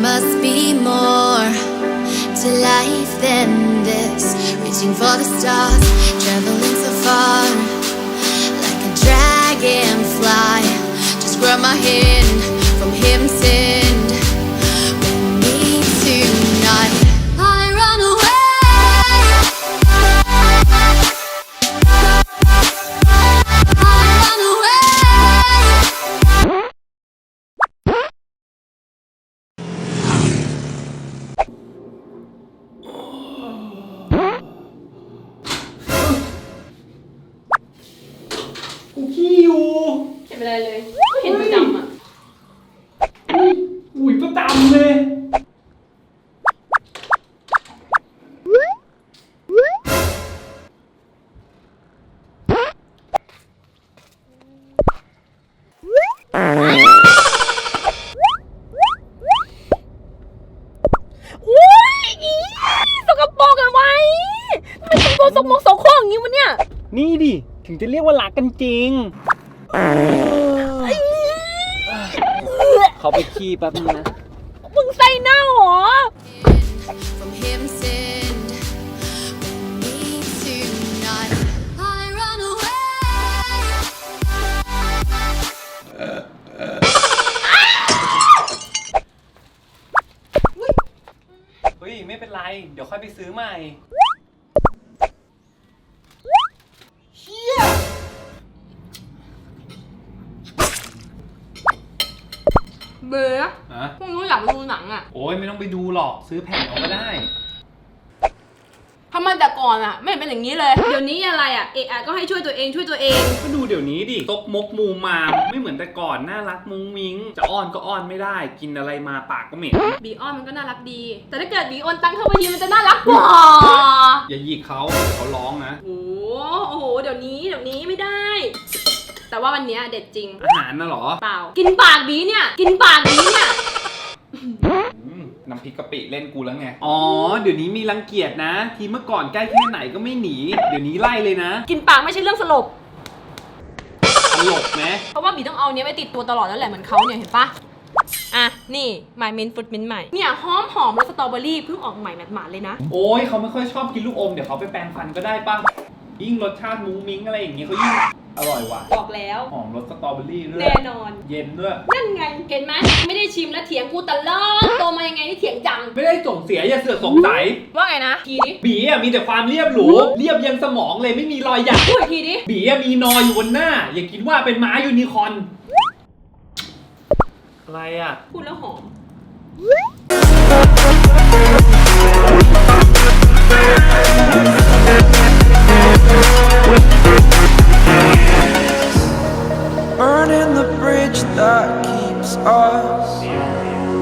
Must be more to life than this. Reaching for the stars, traveling so far, like a dragonfly. Just grab my hand. เป็นไรเลย ก็เห็นประจำอะ อุ้ยประจำเลย อุ้ยอีสกปรกอะไว้ทำไมตัวสกมกสกโครกอย่างนี้วะเนี่ย นี่ดิ ถึงจะเรียกว่ารักกันจริง เขาไปขี้แป๊บนึงนะ มึงใส่หน้าเหรอ From heaven send. With me tonight, I run away. เฮ้ย ไม่เป็นไร เดี๋ยวค่อยไปซื้อใหม่ เบื่อฮะพวกนู้นอยากไปดูหนังอะโอ้ยไม่ต้องไปดูหรอกซื้อแผ่นเอาก็ได้ ทำไมแต่ก่อนอะ ไม่เห็นเป็นอย่างนี้เลย เดี๋ยวนี้อะไรอะ เอะอะก็ให้ช่วยตัวเองช่วยตัวเอง ก็ดูเดี๋ยวนี้ดิตกมกมูมามไม่เหมือนแต่ก่อนน่ารักมุ้งมิ้ง จะอ้อนก็อ้อนไม่ได้ กินอะไรมาปากก็เหม็นบีออนมันก็น่ารักดี แต่ถ้าเกิดบีออนตั้งเข้าไปทีมันจะน่ารักกว่าอย่าหยิกเขาเดี๋ยวเขาร้องนะ โอ้โหโอ้โห เดี๋ยวนี้เดี๋ยวนี้ไม่ได้ แต่ว่าวันเนี้ยเด็ดจริง อาหารน่ะเหรอเปล่า กินปากบีเนี่ย กินปากบีเนี่ย อืมน้ำพริกกะปิเล่นกูแล้วไง อ๋อ เดี๋ยวนี้มีรังเกียจนะ ทีเมื่อก่อนใกล้แค่ไหนก็ไม่หนี เดี๋ยวนี้ไล่เลยนะกินปากไม่ใช่เรื่องสลบ ตลกไหมเพราะว่าบีต้องเอาเนี้ยไปติดตัวตลอดนั่นแหละเหมือนเขาเนี่ยเห็นปะอะ นี่ My Mint Fruit Mint ใหม่ เนี่ยหอมหอมรสสตรอเบอรี่เพิ่งออกใหม่หมาดๆเลยนะ โอ้ยเขาไม่ค่อยชอบกินลูกอม เดี๋ยวเขาไปแปรงฟันก็ได้ป่ะ ยิ่งรสชาติมุ้งมิ้งอะไรอย่างเงี้ยเขายิ่ง อร่อยว่ะบอกแล้ว หอมรสสตรอเบอรี่ด้วยแน่นอน เย็นด้วย นั่นไงเห็นไหมไม่ได้ชิมแล้วเถียงกูตลอดโตมายังไงที่เถียงจัง ไม่ได้ส่งเสียอย่าเสือกสงสัยว่าไงนะทีดิบีอะมีแต่ความเรียบหรูเรียบยันสมองเลยไม่มีรอยหยักพูดอีกทีดิบีอะมีนออยู่บนหน้า อย่าคิดว่าเป็นม้ายูนิคอร์นอะไรอะพูดแล้วหอม are